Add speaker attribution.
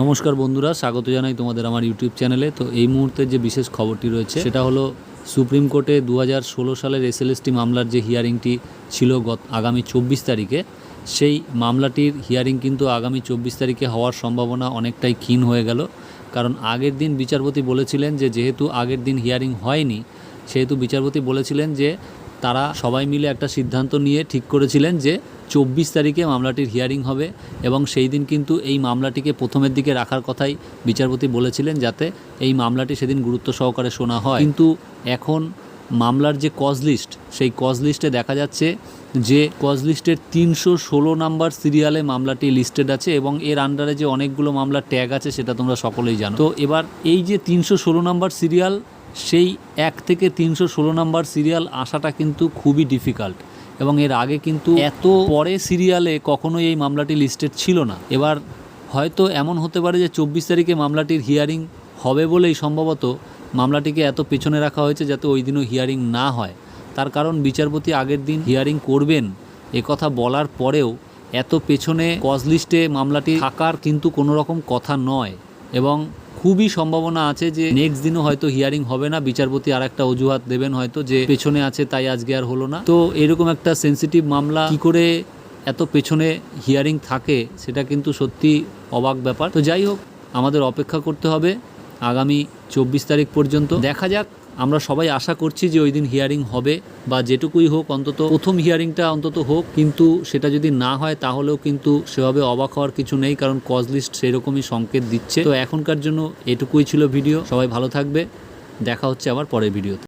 Speaker 1: নমস্কার বন্ধুরা, স্বাগত জানাই তোমাদের আমার ইউটিউব চ্যানেলে তো এই মুহূর্তে যে বিশেষ খবরটি রয়েছে, সেটা হলো সুপ্রিম কোর্টে দু হাজার ষোলো সালের এসএলএসটি মামলার যে হিয়ারিংটি ছিল গত আগামী চব্বিশ তারিখে, সেই মামলাটির হিয়ারিং কিন্তু আগামী চব্বিশ তারিখে হওয়ার সম্ভাবনা অনেকটাই ক্ষীণ হয়ে গেল। কারণ আগের দিন বিচারপতি বলেছিলেন যে, যেহেতু আগের দিন হিয়ারিং হয়নি, সেহেতু বিচারপতি বলেছিলেন যে তারা সবাই মিলে একটা সিদ্ধান্ত নিয়ে ঠিক করেছিলেন যে চব্বিশ তারিখে মামলাটির হিয়ারিং হবে এবং সেই দিন কিন্তু এই মামলাটিকে প্রথমের দিকে রাখার কথাই বিচারপতি বলেছিলেন যাতে এই মামলাটি সেদিন গুরুত্ব সহকারে শোনা হয়। কিন্তু এখন মামলার যে কজ লিস্ট সেই কজ লিস্টে দেখা যাচ্ছে যে কজ লিস্টের তিনশো ষোলো নাম্বার সিরিয়ালে মামলাটি লিস্টেড আছে এবং এর আন্ডারে যে অনেকগুলো মামলার ট্যাগ আছে সেটা তোমরা সকলেই জানো। তো এবার এই যে তিনশো ষোলো নাম্বার সিরিয়াল সেই এক থেকে তিনশো ষোলো নাম্বার সিরিয়াল আসাটা কিন্তু খুবই ডিফিকাল্ট এবং এর আগে কিন্তু এত পরে সিরিয়ালে কখনোই এই মামলাটি লিস্টেড ছিল না। এবার হয়তো এমন হতে পারে যে চব্বিশ তারিখে মামলাটির হিয়ারিং হবে বলেই সম্ভবত মামলাটিকে এত পেছনে রাখা হয়েছে যাতে ওই দিনও হিয়ারিং না হয়। তার কারণ বিচারপতি আগের দিন হিয়ারিং করবেন কথা বলার পরেও এত পেছনে কজ লিস্টে মামলাটি থাকার কিন্তু কোনো রকম কথা নয় এবং খুবই সম্ভাবনা আছে যে নেক্সট দিনও হয়তো হিয়ারিং হবে না। বিচারপতি আর একটা অজুহাত দেবেন হয়তো যে পেছনে আছে, তাই আজকে আর হলো না। তো এরকম একটা সেন্সিটিভ মামলা, কি করে এত পেছনে হিয়ারিং থাকে, সেটা কিন্তু সত্যি অবাক ব্যাপার। তো যাই হোক, আমাদের অপেক্ষা করতে হবে আগামী চব্বিশ তারিখ পর্যন্ত। দেখা যাক আমরা সবাই আশা করছি যে ওই দিন হিয়ারিং হবে বা যেটুকুই হোক অন্তত প্রথম হিয়ারিংটা অন্তত হোক, কিন্তু সেটা যদি না হয় তাহলেও কিন্তু সেভাবে অবাক হওয়ার কিছু নেই, কারণ কজ লিস্ট সেরকমই সংকেত দিচ্ছে। তো এখনকার জন্য এটুকুই ছিল ভিডিও সবাই ভালো থাকবে। দেখা হচ্ছে আবার পরের ভিডিওতে